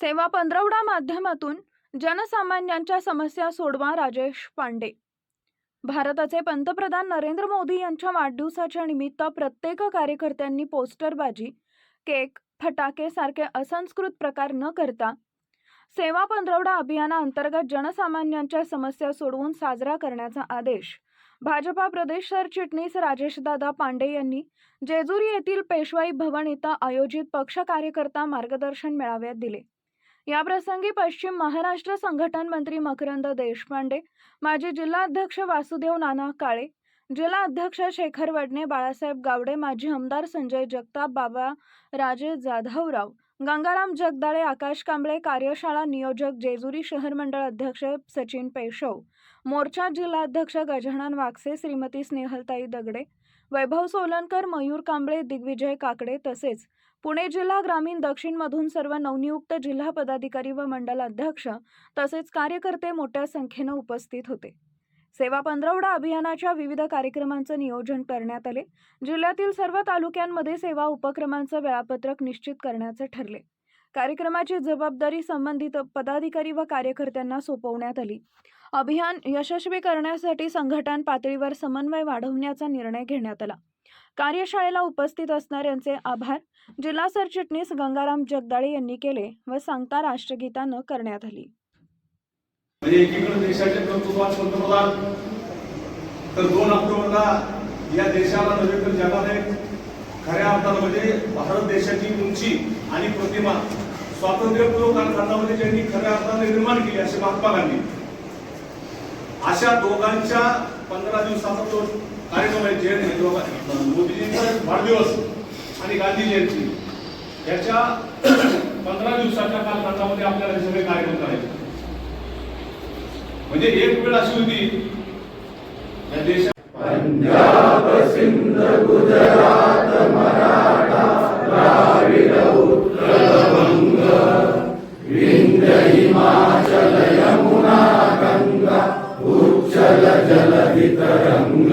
सेवा पंधरवडा माध्यमातून जनसामान्यांच्या समस्या सोडवा राजेश पांडे. भारताचे पंतप्रधान नरेंद्र मोदी यांच्या वाढदिवसाच्या निमित्त प्रत्येक कार्यकर्त्यांनी पोस्टरबाजी केक फटाके सारखे असंस्कृत प्रकार न करता सेवा पंधरवडा अभियानाअंतर्गत जनसामान्यांच्या समस्या सोडवून साजरा करण्याचा आदेश भाजपा प्रदेश सरचिटणीस राजेशदादा पांडे यांनी जेजुरी येथील पेशवाई भवन इथं आयोजित पक्ष कार्यकर्ता मार्गदर्शन मेळाव्यात दिले. याप्रसंगी पश्चिम महाराष्ट्र संघटन मंत्री मकरंद देशपांडे माजी जिल्हाध्यक्ष वासुदेव नाना काळे जिल्हा अध्यक्ष शेखर वडणे बाळासाहेब गावडे माजी आमदार संजय जगताप बाबा राजे जाधवराव गंगाराम जगदाळे आकाश कांबळे कार्यशाळा नियोजक जेजुरी शहर मंडळ अध्यक्ष सचिन पेशव मोर्चा जिल्हाध्यक्ष गजानन वागसे श्रीमती स्नेहलताई दगडे वैभव सोलनकर मयूर कांबळे दिग्विजय काकडे तसेच पुणे जिल्हा ग्रामीण दक्षिणमधून सर्व नवनियुक्त जिल्हा पदाधिकारी व मंडल अध्यक्ष तसेच कार्यकर्ते मोठ्या संख्येनं उपस्थित होते. सेवा पंधरवडा अभियानाच्या विविध कार्यक्रमांचं नियोजन करण्यात आले. जिल्ह्यातील सर्व तालुक्यांमध्ये सेवा उपक्रमांचं वेळापत्रक निश्चित करण्याचे ठरले. कार्यक्रमाची जबाबदारी संबंधित पदाधिकारी व कार्यकर्त्यांना सोपवण्यात आली. अभियान यशस्वी करण्यासाठी संघटन पातळीवर समन्वय वाढवण्याचा निर्णय घेण्यात आला. कार्यशाळेला उपस्थित असणाऱ्यांचे आभार जिल्हा सरचिटणीस गंगाराम जगदाळे यांनी केले व सांगता राष्ट्रगीतानं करण्यात आली. देशाचे पंतप्रधान तर दोन ऑक्टोबरला या देशाला नव्हे तर जगाला एक खऱ्या अर्थानं म्हणजे भारत देशाची उंची आणि प्रतिमा स्वातंत्र्यपूर्व कालखंडामध्ये ज्यांनी खऱ्या अर्थाने निर्माण केली असे महात्मा गांधी. अशा दोघांच्या पंधरा दिवसाचा तो कार्यक्रम आहे जयंती मोदीजींचा वाढदिवस आणि गांधी जयंती. याच्या पंधरा दिवसाच्या कालखंडामध्ये आपल्याला हे सगळे कार्यक्रम करायचे. म्हणजे एक वेळ अशी होती या देशात జల జల వితరంగ